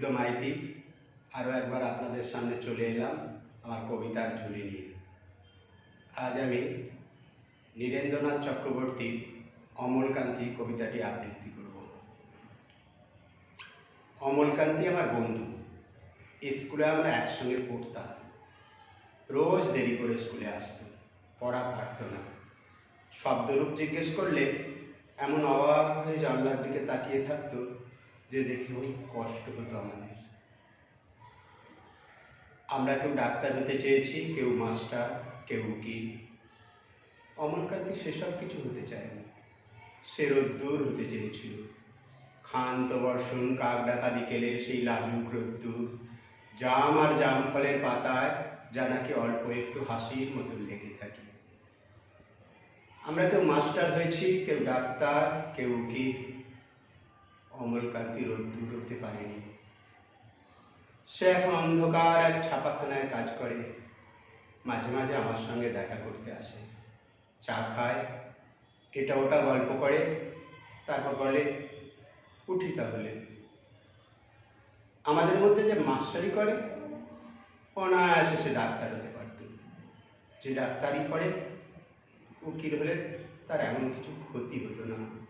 অনিরুদ্ধ মাইতি আরও একবার আপনাদের সামনে চলে এলাম আমার কবিতার ঝুলি নিয়ে। আজ আমি নীরেন্দ্রনাথ চক্রবর্তীর অমলকান্তি কবিতাটি আবৃত্তি করব। অমলকান্তি আমার বন্ধু, স্কুলে আমরা একসঙ্গে পড়তাম। রোজ দেরি করে স্কুলে আসতো, পড়া পারতো না। শব্দরূপ জিজ্ঞেস করলে এমন অবাক হয়ে জানলার দিকে তাকিয়ে থাকতো যে দেখে ওই কষ্ট হতো আমাদের। আমরা কেউ ডাক্তার হতে চেয়েছি, কেউ মাস্টার, কেউ কি উকিল অমলকান্তি সেসব কিছু হতে চায়নি। সে রোদ্দুর হতে চেয়েছিল। ক্ষান্ত বর্ষণ, কাক ডাকা বিকেলের সেই লাজুক রোদ্দুর। জাম আর জাম ফলের পাতায় যা নাকি অল্প একটু হাসির মতন লেগে থাকে। আমরা কেউ মাস্টার হয়েছি, কেউ ডাক্তার, কেউ উকিল। অমলকান্তি রোদ্দুর হতে পারেনি। সে এখন অন্ধকার এক ছাপাখানায় কাজ করে। মাঝে মাঝে আমার সঙ্গে দেখা করতে আসে। চা খায়, এটা ওটা গল্প করে, তারপর বলে, উঠি তাহলে। আমাদের মধ্যে যে মাস্টারি করে, অনায়াসে সে ডাক্তার হতে পারত। যে ডাক্তারি করে, উকিল হলে তার এমন কিছু ক্ষতি হতো না।